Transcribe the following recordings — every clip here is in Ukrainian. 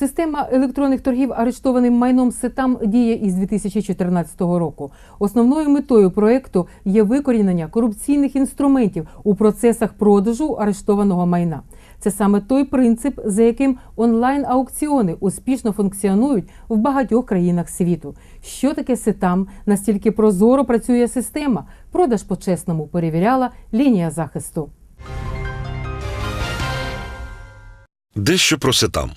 Система електронних торгів арештованим майном СЕТАМ діє із 2014 року. Основною метою проекту є викорінення корупційних інструментів у процесах продажу арештованого майна. Це саме той принцип, за яким онлайн-аукціони успішно функціонують в багатьох країнах світу. Що таке СЕТАМ? Настільки прозоро працює система. Продаж по-чесному перевіряла лінія захисту. Дещо про сетам.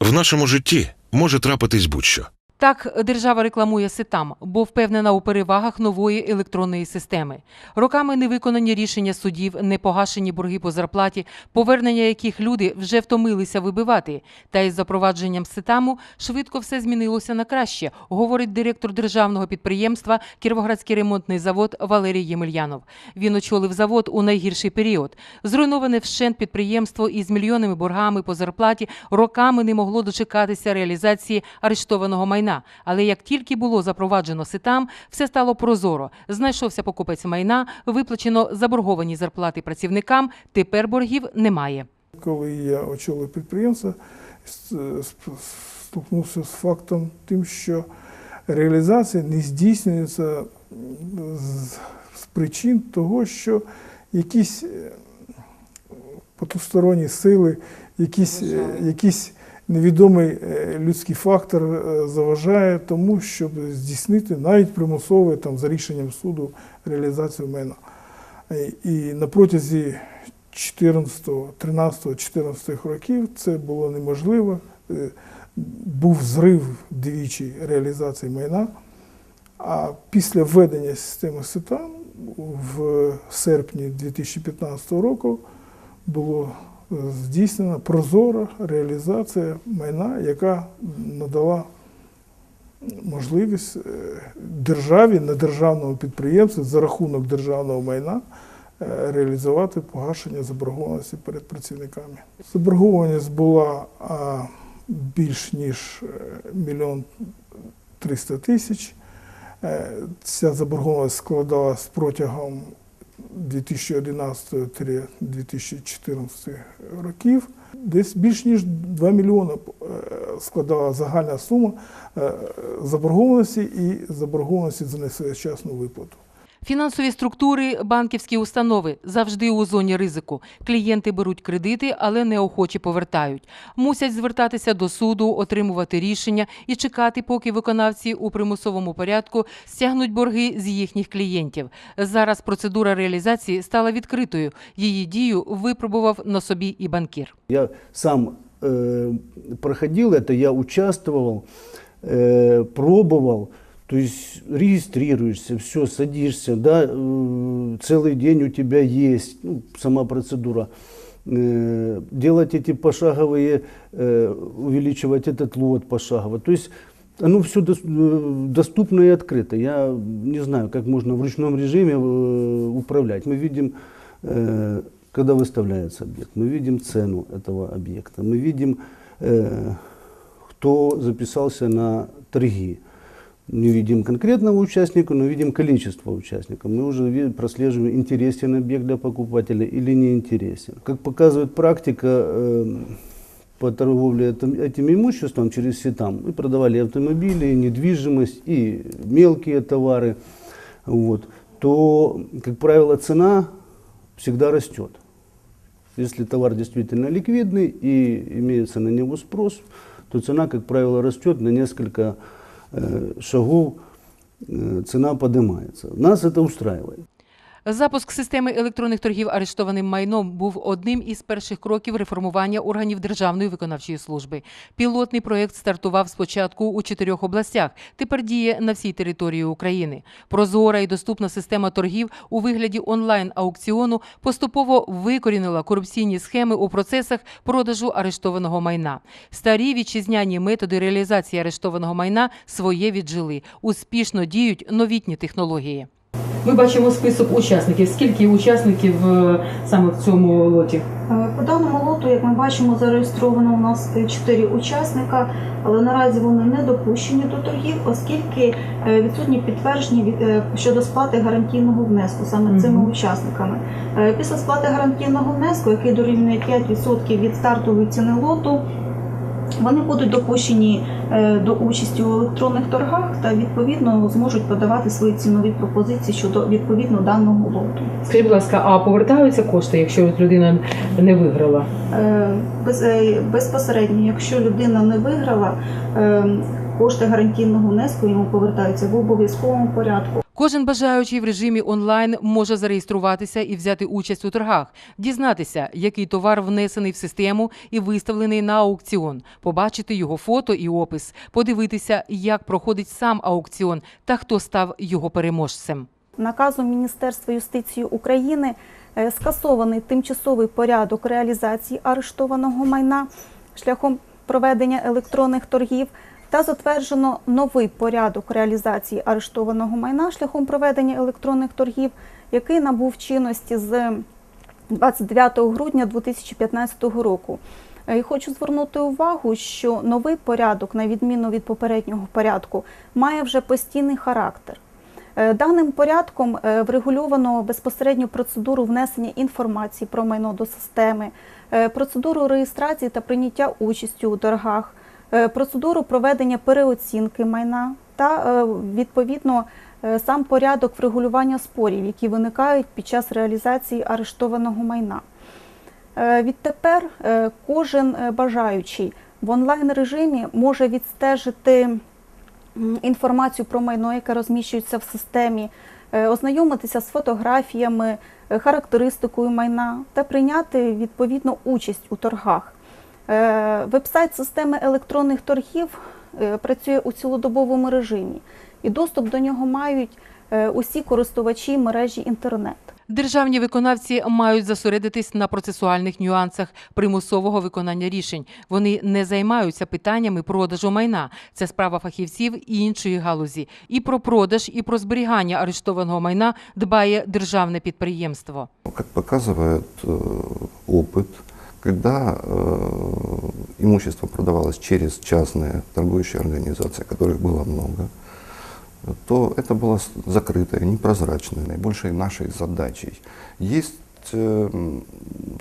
В нашому житті може трапитись будь-що. Так держава рекламує сетам, бо впевнена у перевагах нової електронної системи. Роками невиконані рішення судів, непогашені борги по зарплаті, повернення яких люди вже втомилися вибивати. Та із запровадженням сетаму швидко все змінилося на краще, говорить директор державного підприємства Кіровоградський ремонтний завод Валерій Ємельянов. Він очолив завод у найгірший період. Зруйноване вщент підприємство із мільйонними боргами по зарплаті роками не могло дочекатися реалізації арештованого майна. Але як тільки було запроваджено ситам, все стало прозоро. Знайшовся покупець майна, виплачено заборговані зарплати працівникам. Тепер боргів немає. Коли я очолив підприємство, с- сп- стикнувся з фактом тим, що реалізація не здійснюється з, причин того, що якісь е, потусторонні сили, якісь, е, якийсь невідомий е, людський фактор е, заважає тому, щоб здійснити навіть примусове там, за рішенням суду реалізацію майна. Е, І на протязі 14, 13, 14 років це було неможливо. Був зрив двічі реалізації майна. А після введення системи СИТАН в серпні 2015 року було здійснена прозора реалізація майна, яка надала можливість е, державі на державному підприємстві за рахунок державного майна е, реалізувати погашення заборгованості перед працівниками. Заборгованість була більш ніж е, мільйон триста тисяч. Ця заборгованість складалась протягом 2011-2014 років. Десь більш ніж 2 мільйони е, складала загальна сума е, заборгованості і заборгованості за несвоєчасну виплату. Фінансові структури, банківські установи завжди у зоні ризику. Клієнти беруть кредити, але неохоче повертають. Мусять звертатися до суду, отримувати рішення і чекати, поки виконавці у примусовому порядку стягнуть борги з їхніх клієнтів. Зараз процедура реалізації стала відкритою. Її дію випробував на собі і банкір. Я сам э, проходил это, я участвовал, э, пробовал. То есть регистрируешься, все, садишься, да, э, целый день у тебя есть ну, сама процедура. Э, делать эти пошаговые, э, увеличивать этот лот пошагово. То есть оно все доступно и открыто. Я не знаю, как можно в ручном режиме управлять. Мы видим, когда выставляется объект, мы видим цену этого объекта, мы видим, кто записался на торги. Не видим конкретного участника, но видим количество участников. Мы уже прослеживаем, интересен объект для покупателя или не интересен. Как показывает практика, э, по торговле этим, имуществом через сетам. Мы продавали автомобили, недвижимость, и мелкие товары. Вот, то, как правило, цена всегда растет. Если товар действительно ликвидный и имеется на него спрос, то цена, как правило, растет на несколько шагов, э, цена поднимается. Нас это устраивает. Запуск системи електронних торгів арештованим майном був одним із перших кроків реформування органів Державної виконавчої служби. Пілотний проєкт стартував спочатку у чотирьох областях. Тепер діє на всій території України. Прозора і доступна система торгів у вигляді онлайн-аукціону поступово викорінила корупційні схеми у процесах продажу арештованого майна. Старі вітчизняні методи реалізації арештованого майна своє віджили. Успішно діють новітні технології. Ми бачимо список учасників. Скільки учасників е, саме в цьому лоті? Е, По даному лоту, як ми бачимо, зареєстровано у нас 4 учасника, але наразі вони не допущені до торгів, оскільки е, відсутні підтвердження щодо сплати гарантійного внеску саме цими Мгм. учасниками. Після сплати гарантійного внеску, який дорівнює 5% від стартової ціни лоту, вони будуть допущені е, до участі у електронних торгах та відповідно зможуть подавати свої цінові пропозиції щодо відповідно даного лоту. Скажіть, будь ласка, а повертаються кошти, якщо людина не виграла? Е, Без, е, безпосередньо, якщо людина не виграла, кошти гарантійного внеску йому повертаються в обов'язковому порядку. Кожен бажаючий в режимі онлайн може зареєструватися і взяти участь у торгах, дізнатися, який товар внесений в систему і виставлений на аукціон, побачити його фото і опис, подивитися, як проходить сам аукціон та хто став його переможцем. Наказом Міністерства юстиції України е, скасований тимчасовий порядок реалізації арештованого майна шляхом проведення електронних торгів та затверджено новий порядок реалізації арештованого майна шляхом проведення електронних торгів, який набув чинності з 29 грудня 2015 року. Е, І хочу звернути увагу, що новий порядок, на відміну від попереднього порядку, має вже постійний характер. Е, Даним порядком е, врегульовано безпосередньо процедуру внесення інформації про майно до системи, процедуру реєстрації та прийняття участі у торгах, процедуру проведення переоцінки майна та е, відповідно е, сам порядок врегулювання спорів, які виникають під час реалізації арештованого майна. Е, Відтепер е, кожен е, бажаючий в онлайн режимі може відстежити інформацію про майно, яке розміщується в системі, е, ознайомитися з фотографіями, е, характеристикою майна та прийняти відповідну участь у торгах. Е, Вебсайт системи електронних торгів е, працює у цілодобовому режимі, і доступ до нього мають е, усі користувачі мережі інтернет. Державні виконавці мають зосередитись на процесуальних нюансах примусового виконання рішень. Вони не займаються питаннями продажу майна. Це справа фахівців і іншої галузі. І про продаж, і про зберігання арештованого майна дбає державне підприємство. Как показывает э, опыт, когда э, имущество продавалось через частные торгующие организации, которых было много, то это было закрытое, непрозрачное. Наибольшей нашей задачей есть э,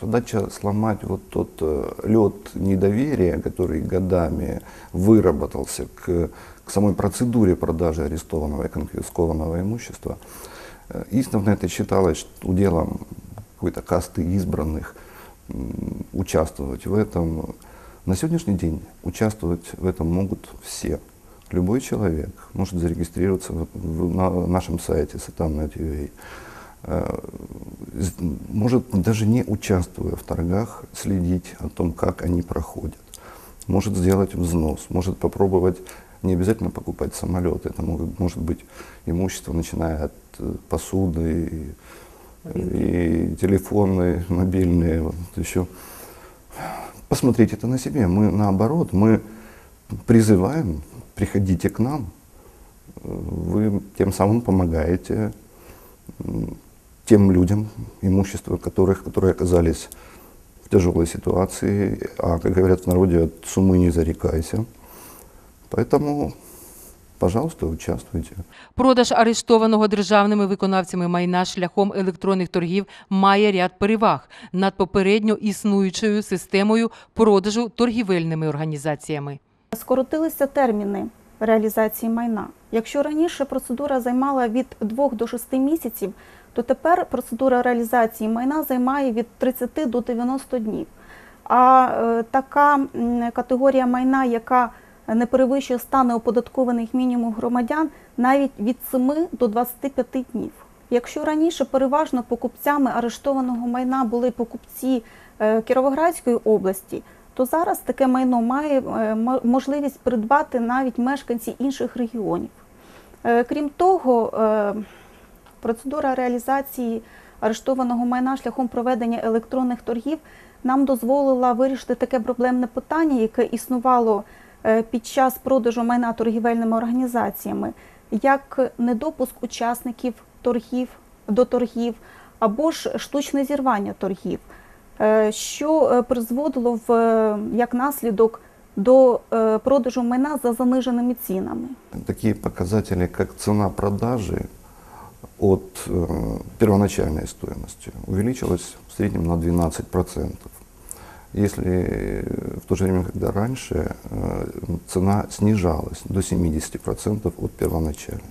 задача сломать вот тот лед недоверия, который годами выработался к, к самой процедуре продажи арестованного и конфискованного имущества. Э, Издавна это считалось уделом какой-то касты избранных участвовать в этом. На сегодняшний день участвовать в этом могут все. Любой человек может зарегистрироваться на нашем сайте satan.net.ua. Э, Может, даже не участвуя в торгах, следить о том, как они проходят. Может сделать взнос, может попробовать не обязательно покупать самолет. Это может быть имущество, начиная от э, посуды, и, телефоны мобильные, вот еще. Посмотрите это на себе. Мы наоборот, мы призываем, приходите к нам. Вы тем самым помогаете тем людям, имущество которых, которые оказались в тяжелой ситуации, а, как говорят в народе, от сумы не зарекайся. Поэтому, пожалуйста, участвуйте. Продаж арештованого державними виконавцями майна шляхом електронних торгів має ряд переваг над попередньо існуючою системою продажу торгівельними організаціями. Скоротилися терміни реалізації майна. Якщо раніше процедура займала від 2 до 6 місяців, то тепер процедура реалізації майна займає від 30 до 90 днів. А е, така категорія майна, яка не перевищує 100 неоподаткованих мінімум громадян, навіть від 7 до 25 днів. Якщо раніше переважно покупцями арештованого майна були покупці е, Кіровоградської області, то зараз таке майно має е, можливість придбати навіть мешканці інших регіонів. Е, Крім того, процедура реалізації арештованого майна шляхом проведення електронних торгів нам дозволила вирішити таке проблемне питання, яке існувало під час продажу майна торгівельними організаціями, як недопуск учасників торгів до торгів або ж штучне зірвання торгів, е, що е, призводило в е, як наслідок до е, продажу майна за заниженими цінами. Такие показатели, как цена продажи от э, первоначальной стоимости, увеличилась в среднем на 12%. Если э, в то же время, когда раньше э, цена снижалась до 70% от первоначальной.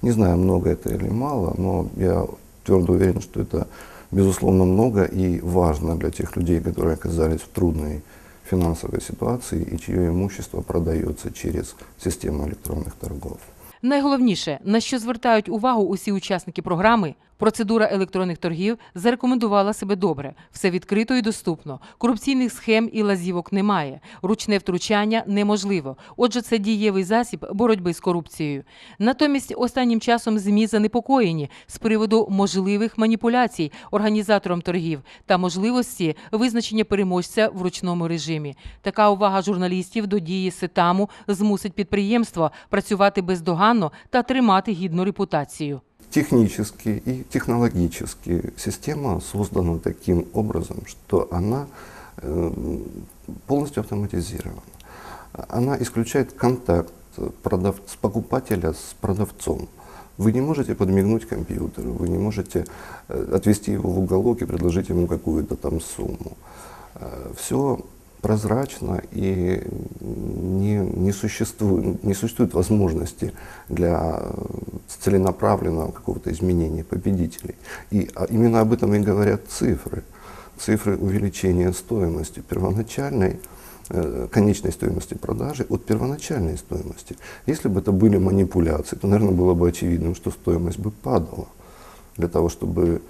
Не знаю, много это или мало, но я твердо уверен, что это безусловно много и важно для тех людей, которые оказались в трудной финансовой ситуации и чье имущество продается через систему электронных торгов. Найголовніше, на що звертають увагу усі учасники програми, процедура електронних торгів зарекомендувала себе добре. Все відкрито і доступно. Корупційних схем і лазівок немає. Ручне втручання неможливо. Отже, це дієвий засіб боротьби з корупцією. Натомість останнім часом ЗМІ занепокоєні з приводу можливих маніпуляцій організатором торгів та можливості визначення переможця в ручному режимі. Така увага журналістів до дії сетаму змусить підприємство працювати бездоганно та тримати гідну репутацію. Технически и технологически система создана таким образом, что она э, полностью автоматизирована. Она исключает контакт продав- с покупателя с продавцом. Вы не можете подмигнуть компьютеру, вы не можете э, отвести его в уголок и предложить ему какую-то там сумму. Все прозрачно и не, не, существует, не существует возможности для э, целенаправленного какого-то изменения победителей. И а, именно об этом и говорят цифры. Цифры увеличения стоимости первоначальной, э, конечной стоимости продажи от первоначальной стоимости. Если бы это были манипуляции, то, наверное, было бы очевидным, что стоимость бы падала для того, чтобы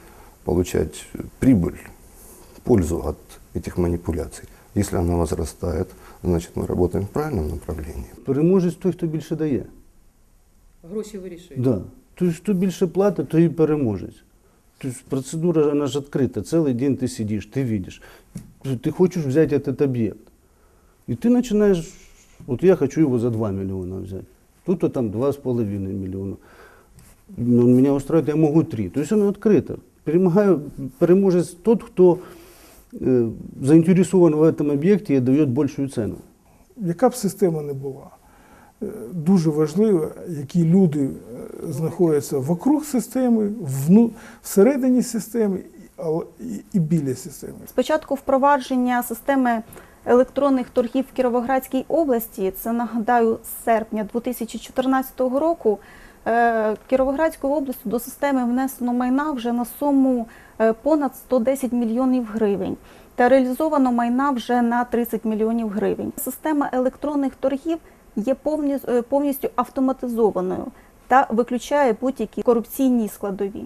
получать прибыль, пользу от этих манипуляций. Если она возрастает, значит мы работаем в правильном направлении. Переможець той, хто більше дає. Гроші вирішують. Да. Тобто, хто більше платить, той і переможець. Тобто процедура вона ж відкрита. Цілий день ти сидиш, ти бачиш. Ти хочеш взяти этот об'єкт. І ти починаєш, от я хочу його за 2 мільйона взяти. Тут там 2,5 мільйона. Ну, Мене устраивает, я можу 3. Тобто воно відкрито. Перемагає, переможець тот, хто е, заінтересований в этом об'єкті і дає більшу ціну. Яка б система не була, е, дуже важливо, які люди е, знаходяться вокруг системи, вну, всередині системи і біля системи. Спочатку впровадження системи електронних торгів в Кіровоградській області, це нагадаю, з серпня 2014 року. Е, Кіровоградською областю до системи внесено майна вже на суму е, понад 110 мільйонів гривень. Та реалізовано майна вже на 30 мільйонів гривень. Система електронних торгів є е, повністю автоматизованою та виключає будь-які корупційні складові.